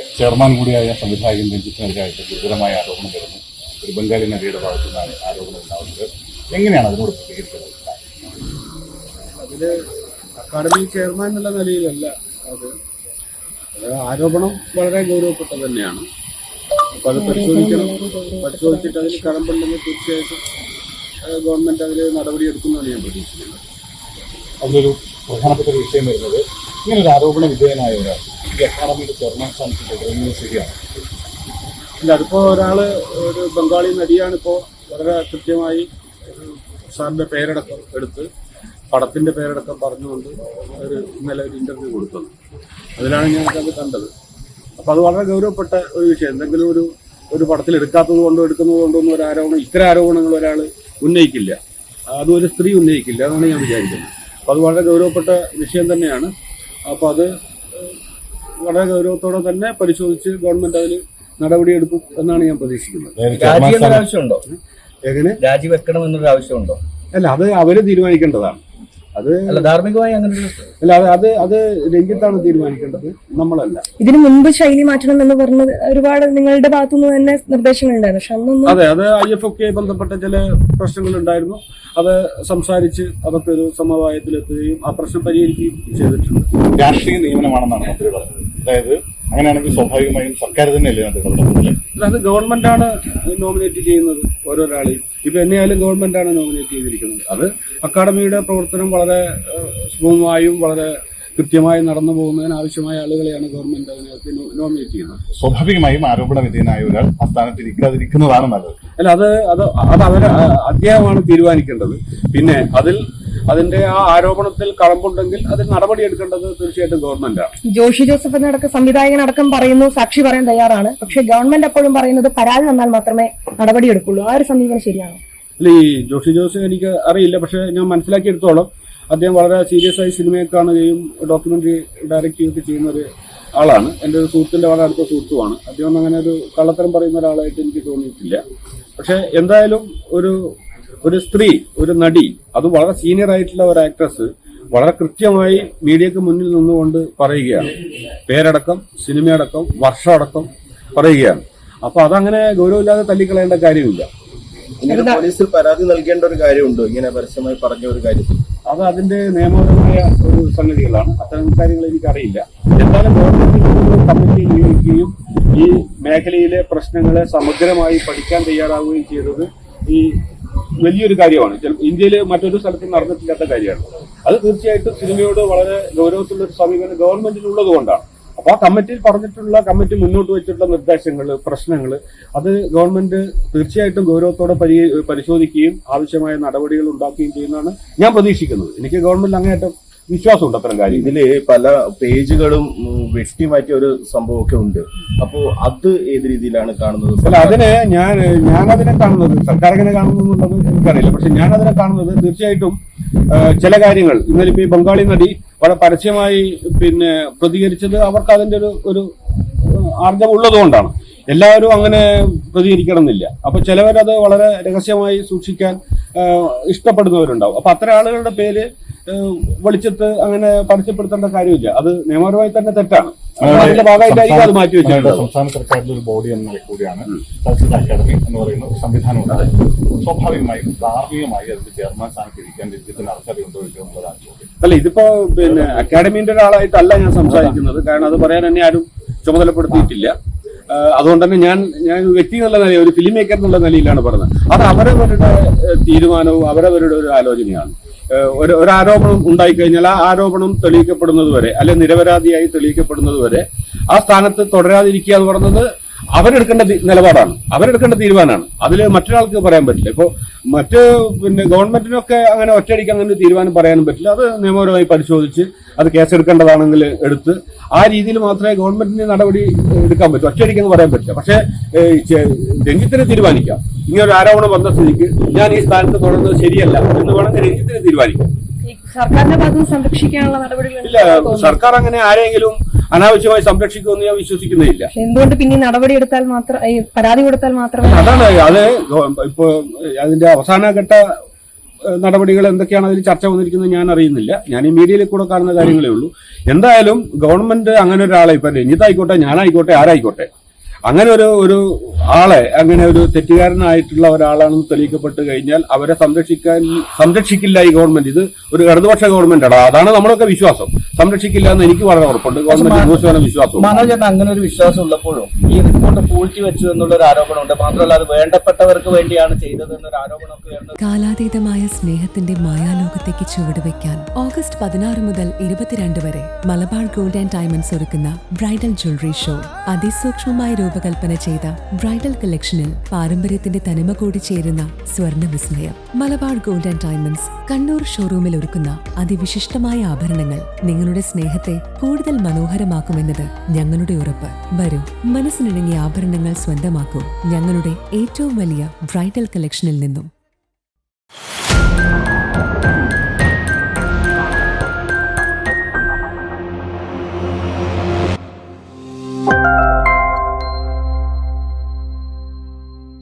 Chairman കൂടിയായ സംവിധായകൻ രഞ്ജിത്തിനെതിരായിട്ട് ഗുരുതരമായ ആരോപണം വരുന്നു. ഒരു ബംഗാളി നടിയുടെ ഭാഗത്തു നിന്നാണ് ആരോപണം ഉണ്ടാവുന്നത്. എങ്ങനെയാണ് അതിനോട് പ്രതികരിക്കുന്നത് അതിൽ അക്കാദമി ചെയർമാൻ എന്നുള്ള നിലയിലല്ല അത്. ആരോപണം വളരെ ഗൗരവപ്പെട്ടത് തന്നെയാണ്. അപ്പൊ അത് പരിശോധിക്കണം. പരിശോധിച്ചിട്ട് അതിൽ കടമ്പുണ്ടെങ്കിൽ തീർച്ചയായിട്ടും ഗവൺമെന്റ് അതിൽ നടപടിയെടുക്കുമെന്നാണ് ഞാൻ പ്രതീക്ഷിക്കുന്നത്. അതിലൊരു പ്രധാനപ്പെട്ട ഒരു വിഷയം വരുന്നത് ഇങ്ങനെ ഒരു ആരോപണ വിധേയനായ ഒരാൾ ഈ സ്ഥാനത്ത് തുടരുന്നത് ശരിയാണ് ഇല്ല അതിപ്പോ ഒരാൾ ഒരു ബംഗാളി നടിയാണ് ഇപ്പോ വളരെ കൃത്യമായി സാറിന്റെ പേരടക്കം എടുത്ത് പടത്തിന്റെ പേരടക്കം പറഞ്ഞുകൊണ്ട് ഒരു ഇന്നലെ ഒരു ഇന്റർവ്യൂ കൊടുത്തത്. അതിലാണ് ഞങ്ങൾക്കത് കണ്ടത്. അപ്പൊ അത് വളരെ ഗൗരവപ്പെട്ട ഒരു വിഷയം. എന്തെങ്കിലും ഒരു ഒരു പടത്തിൽ എടുക്കാത്തത് കൊണ്ടോ എടുക്കുന്നത് കൊണ്ടോ ഒന്നും ഒരു ആരോപണം ഇത്തരം ആരോപണങ്ങൾ ഒരാൾ ഉന്നയിക്കില്ല. അത് ഒരു സ്ത്രീ ഉന്നയിക്കില്ല എന്നാണ് ഞാൻ വിചാരിക്കുന്നത്. അപ്പൊ അത് വളരെ ഗൗരവപ്പെട്ട വിഷയം തന്നെയാണ്. അപ്പൊ അത് വളരെ ഗൗരവത്തോടെ തന്നെ പരിശോധിച്ച് ഗവൺമെന്റ് അതിൽ നടപടിയെടുക്കും എന്നാണ് ഞാൻ പ്രതീക്ഷിക്കുന്നത്. എങ്ങനെ രാജിവെക്കണം എന്നൊരു ആവശ്യമുണ്ടോ? അല്ല അത് അവർ തീരുമാനിക്കേണ്ടതാണ്. അത് അല്ല ധാർമ്മികമായി അങ്ങനെ ഒരു അല്ല അത് അത് രഞ്ജിത്താണ് തീരുമാനിക്കേണ്ടത്. നമ്മളല്ല. ഇതിനു മുൻപ് ശൈലി മാറ്റണം എന്ന് പറഞ്ഞ ഒരുപാട് നിങ്ങളുടെ ഭാഗത്തുനിന്ന് തന്നെ നിർദ്ദേശങ്ങളുണ്ടായിരുന്നു. പക്ഷെ അന്നൊന്നും അതെ അത് ഐ എഫ് ഒക്കെ ബന്ധപ്പെട്ട ചില പ്രശ്നങ്ങൾ ഉണ്ടായിരുന്നു അത് സംസാരിച്ച് അതൊക്കെ ഒരു സമവായത്തിലെത്തുകയും ആ പ്രശ്നം പരിഹരിക്കുകയും ചെയ്തിട്ടുണ്ട്. രാഷ്ട്രീയ നിയമനമാണെന്നാണ് മന്ത്രി പറഞ്ഞത്. അതായത് അങ്ങനെയാണെങ്കിൽ സ്വാഭാവികമായും സർക്കാർ തന്നെയല്ലേ അത് ഗവൺമെന്റ് ആണ് നോമിനേറ്റ് ചെയ്യുന്നത്. ഓരോരാളെയും ഇപ്പൊ എന്നെയായാലും ഗവൺമെന്റാണ് നോമിനേറ്റ് ചെയ്തിരിക്കുന്നത്. അത് അക്കാഡമിയുടെ പ്രവർത്തനം വളരെ സുഗമമായും വളരെ കൃത്യമായി നടന്നു പോകുന്നതിന് ആവശ്യമായ ആളുകളെയാണ് ഗവൺമെന്റ് അതിനകത്ത് നോമിനേറ്റ് ചെയ്യുന്നത്. സ്വാഭാവികമായും ആരോപണ വിധേയനായ ഒരാൾ ആ സ്ഥാനത്ത് ഇരിക്കാതിരിക്കുന്നതാണ് നല്ലത്. അല്ല അത് അത് അത് അവരെ അദ്ദേഹമാണ് തീരുമാനിക്കേണ്ടത്. പിന്നെ അതിൽ അതിന്റെ ആ ആരോപണത്തിൽ കളമ്പുണ്ടെങ്കിൽ അതിൽ നടപടി എടുക്കേണ്ടത് തീർച്ചയായിട്ടും ഗവൺമെന്റാണ് ജോഷി ജോസഫ് എന്നടക്കം സംവിധായകനടക്കം പറയുന്നു സാക്ഷി പറയാൻ തയ്യാറാണ്. പക്ഷെ ഗവൺമെന്റ് എപ്പോഴും പറയുന്നത് പരാതി വന്നാൽ മാത്രമേ നടപടിയെടുക്കുള്ളൂ ആ ഒരു സമീപനം ശരിയാണ്? അല്ല ഈ ജോഷി ജോസ് എനിക്ക് അറിയില്ല പക്ഷെ ഞാൻ മനസ്സിലാക്കിയെടുത്തോളം അദ്ദേഹം വളരെ സീരിയസ് ആയി സിനിമയെ കാണുകയും ഡോക്യുമെന്ററി ഡയറക്റ്റ് ചെയ്യുകയൊക്കെ ചെയ്യുന്ന ഒരു ആളാണ്. എന്റെ ഒരു സുഹൃത്തിന്റെ വളരെ അടുത്ത സുഹൃത്തുമാണ്. അദ്ദേഹം അങ്ങനെ ഒരു കള്ളത്തരം പറയുന്ന ഒരാളായിട്ട് എനിക്ക് തോന്നിയിട്ടില്ല. പക്ഷേ എന്തായാലും ഒരു ഒരു സ്ത്രീ ഒരു നടി അത് വളരെ സീനിയർ ആയിട്ടുള്ള ഒരു ആക്ട്രസ് വളരെ കൃത്യമായി മീഡിയക്ക് മുന്നിൽ നിന്നുകൊണ്ട് പറയുകയാണ്. പേരടക്കം സിനിമയടക്കം വർഷമടക്കം പറയുകയാണ്. അപ്പൊ അതങ്ങനെ ഗൗരവമില്ലാതെ തല്ലിക്കളയേണ്ട കാര്യമില്ല. പോലീസിൽ പരാതി നൽകേണ്ട ഒരു കാര്യമുണ്ടോ? ഇങ്ങനെ പരസ്യമായി പറഞ്ഞ ഒരു കാര്യത്തിൽ? അത് അതിന്റെ നിയമപരമായ ഒരു സംഗതികളാണ്. അത്തരം കാര്യങ്ങൾ എനിക്കറിയില്ല. എന്തായാലും ഗവൺമെന്റ് കമ്മിറ്റി നിയോഗിക്കുകയും ഈ മേഖലയിലെ പ്രശ്നങ്ങളെ സമഗ്രമായി പഠിക്കാൻ തയ്യാറാവുകയും ചെയ്തത് ഈ വലിയൊരു കാര്യമാണ്. ഇന്ത്യയിൽ മറ്റൊരു സ്ഥലത്തും നടന്നിട്ടില്ലാത്ത കാര്യമാണ്. അത് തീർച്ചയായിട്ടും സിനിമയോട് വളരെ ഗൗരവത്തിലുള്ള ഒരു സമീപനം ഗവൺമെന്റിനുള്ളത് കൊണ്ടാണ്. അപ്പൊ ആ കമ്മിറ്റിയിൽ പറഞ്ഞിട്ടുള്ള കമ്മിറ്റി മുന്നോട്ട് വെച്ചിട്ടുള്ള നിർദ്ദേശങ്ങൾ പ്രശ്നങ്ങൾ അത് ഗവൺമെന്റ് തീർച്ചയായിട്ടും ഗൗരവത്തോടെ പരി പരിശോധിക്കുകയും ആവശ്യമായ നടപടികൾ ഉണ്ടാക്കുകയും ചെയ്യുന്നതാണ് ഞാൻ പ്രതീക്ഷിക്കുന്നത്. എനിക്ക് ഗവൺമെന്റ് അങ്ങേയറ്റം വിശ്വാസമുണ്ട് അത്തരം കാര്യം ഇതിൽ പല പേജുകളും വെട്ടിമാറ്റിയ ഒരു സംഭവമൊക്കെ ഉണ്ട്. അപ്പോ അത് ഏത് രീതിയിലാണ് കാണുന്നത്? അല്ല അതിന് ഞാൻ ഞാൻ അതിനെ കാണുന്നത് സർക്കാർ എങ്ങനെ കാണുന്നു എന്നുള്ളത് എനിക്കറിയില്ല. പക്ഷെ ഞാൻ അതിനെ കാണുന്നത് തീർച്ചയായിട്ടും ചില കാര്യങ്ങൾ. ഇന്നലെ ഇപ്പൊ ഈ ബംഗാളി നടി വളരെ പരസ്യമായി പിന്നെ പ്രതികരിച്ചത് അവർക്ക് അതിന്റെ ഒരു ഒരു ആർജം ഉള്ളതുകൊണ്ടാണ്. എല്ലാവരും അങ്ങനെ പ്രതികരിക്കണം എന്നില്ല അപ്പൊ ചിലവരത് വളരെ രഹസ്യമായി സൂക്ഷിക്കാൻ ഇഷ്ടപ്പെടുന്നവരുണ്ടാവും. അപ്പൊ അത്തരം ആളുകളുടെ പേര് വെളിച്ചത്ത് അങ്ങനെ പരസ്യപ്പെടുത്തേണ്ട കാര്യമില്ല. അത് നിയമപരമായി തന്നെ തെറ്റാണ്. അതിന്റെ ഭാഗമായിട്ടായിരിക്കും അത് മാറ്റി വെച്ചിട്ടുണ്ട് സംസ്ഥാന സർക്കാരിന്റെ ഒരു ബോഡി എന്ന കൂടിയാണ് ചലച്ചിത്ര അക്കാദമി എന്ന് പറയുന്ന ഒരു സംവിധാനം ഉണ്ടായത്. സ്വാഭാവികമായും ധാർമ്മികമായി അതിന്റെ ചെയർമാൻ സ്ഥാനത്ത് ഇരിക്കാൻ രഞ്ജിത്തിന് അർഹതയുണ്ടോ ഇല്ലയോ എന്നുള്ളതാണ് ചോദ്യം. അല്ല ഇതിപ്പോ പിന്നെ അക്കാദമിന്റെ ഒരാളായിട്ടല്ല ഞാൻ സംസാരിക്കുന്നത്. കാരണം അത് പറയാൻ എന്നെ ആരും ചുമതലപ്പെടുത്തിയിട്ടില്ല. അതുകൊണ്ട് തന്നെ ഞാൻ ഞാൻ വ്യക്തി എന്നുള്ള നിലയിൽ ഒരു ഫിലിം മേക്കർ എന്നുള്ള നിലയിലാണ് പറഞ്ഞത്. അത് അവരവരുടെ തീരുമാനവും അവരവരുടെ ഒരു ആലോചനയാണ്. ഒരു ഒരു ആരോപണം ഉണ്ടായിക്കഴിഞ്ഞാൽ ആ ആരോപണം തെളിയിക്കപ്പെടുന്നത് വരെ അല്ലെ നിരപരാധിയായി തെളിയിക്കപ്പെടുന്നത് വരെ ആ സ്ഥാനത്ത് തുടരാതിരിക്കുക എന്ന് പറയുന്നത് അവരെടുക്കേണ്ട നിലപാടാണ്. അവരെടുക്കേണ്ട തീരുമാനമാണ്. അതിൽ മറ്റൊരാൾക്ക് പറയാൻ പറ്റില്ല. ഇപ്പോൾ മറ്റ് പിന്നെ ഗവൺമെന്റിനൊക്കെ അങ്ങനെ ഒറ്റയടിക്ക് അങ്ങനെ ഒരു തീരുമാനം പറയാനും പറ്റില്ല. അത് നിയമപരമായി പരിശോധിച്ച് അത് കേസെടുക്കേണ്ടതാണെങ്കിൽ എടുത്ത് ആ രീതിയിൽ മാത്രമേ ഗവൺമെന്റിന് നടപടി എടുക്കാൻ പറ്റൂ. ഒറ്റയടിക്ക് അങ്ങ് പറയാൻ പറ്റില്ല. പക്ഷേ രഞ്ജിത്തിന് തീരുമാനിക്കാം. ഇങ്ങനെ ഒരു ആരോപണം വന്ന സ്ഥിതിക്ക് ഞാൻ ഈ സ്ഥാനത്ത് തുടരുന്നത് ശരിയല്ല എന്ന് വേണമെങ്കിൽ രഞ്ജിത്തിന് തീരുമാനിക്കാം. സർക്കാരിന്റെ നിന്ന് സംരക്ഷിക്കാനുള്ള നടപടികൾ ഇല്ല സർക്കാർ അങ്ങനെ ആരെങ്കിലും അനാവശ്യമായി സംരക്ഷിക്കുമെന്ന് ഞാൻ വിശ്വസിക്കുന്നില്ല. എന്തുകൊണ്ട് പിന്നെ നടപടി എടുത്താൽ മാത്രം പരാതി കൊടുത്താൽ മാത്രം അതാണ് അത് ഇപ്പോ അതിന്റെ അവസാനഘട്ട നടപടികൾ എന്തൊക്കെയാണ് അതിൽ ചർച്ച വന്നിരിക്കുന്നത് ഞാൻ അറിയുന്നില്ല. ഞാൻ ഈ മീഡിയയിൽ കൂടെ കാണുന്ന കാര്യങ്ങളേ ഉള്ളൂ. എന്തായാലും ഗവൺമെന്റ് അങ്ങനെ ഒരാളെ ഇപ്പൊ രഞ്ജിത്ത് ആയിക്കോട്ടെ ഞാനായിക്കോട്ടെ ആരായിക്കോട്ടെ അങ്ങനെ ഒരു ഒരു ആളെ അങ്ങനെ ഒരു തെറ്റുകാരനായിട്ടുള്ള ഒരാളാണെന്ന് തെളിയിക്കപ്പെട്ട് കഴിഞ്ഞാൽ അവരെ സംരക്ഷിക്കാൻ സംരക്ഷിക്കില്ല ഈ ഗവൺമെന്റ്. ഇത് ഒരു ഇടതുപക്ഷ ഗവൺമെന്റ് അതാണ് നമ്മളൊക്കെ വിശ്വാസം. സംരക്ഷിക്കില്ല എന്ന് എനിക്ക് വളരെ ഉറപ്പുണ്ട്. ഗവൺമെന്റ് നൂറ് ശതമാനം വിശ്വാസം അങ്ങനെ ഒരു വിശ്വാസം ഉള്ളപ്പോഴും ഈ റിപ്പോർട്ട് പൂഴ്ത്തി വെച്ചു എന്നുള്ള ഒരു ആരോപണമുണ്ട്. മാത്രമല്ല അത് വേണ്ടപ്പെട്ടവർക്ക് വേണ്ടിയാണ് ചെയ്തത് എന്നൊരു ആരോപണമൊക്കെ കാലാതീതമായ സ്നേഹത്തിന്റെ മായാലോകത്തേക്ക് ചുവടുവെക്കാൻ ഓഗസ്റ്റ് പതിനാറ് മുതൽ ഇരുപത്തിരണ്ട് വരെ മലബാർ ഗോൾഡ് ആൻഡ് ഡയമണ്ട്സ് ഒരുക്കുന്ന ബ്രൈഡൽ ജ്വല്ലറി ഷോ അതിസൂക്ഷ്മമായി രൂപകൽപ്പന ചെയ്ത ബ്രൈഡൽ കളക്ഷനിൽ പാരമ്പര്യത്തിന്റെ തനിമ കൂടി ചേരുന്ന സ്വർണ വിസ്മയം. Malabar gold and diamonds Kannur ഷോറൂമിൽ ഒരുക്കുന്ന അതിവിശിഷ്ടമായ ആഭരണങ്ങൾ നിങ്ങളുടെ സ്നേഹത്തെ കൂടുതൽ മനോഹരമാക്കുമെന്നത് ഞങ്ങളുടെ ഉറപ്പ്. വരൂ മനസ്സിനിണങ്ങിയ ആഭരണങ്ങൾ സ്വന്തമാക്കൂ ഞങ്ങളുടെ ഏറ്റവും വലിയ ബ്രൈഡൽ കളക്ഷനിൽ നിന്നും.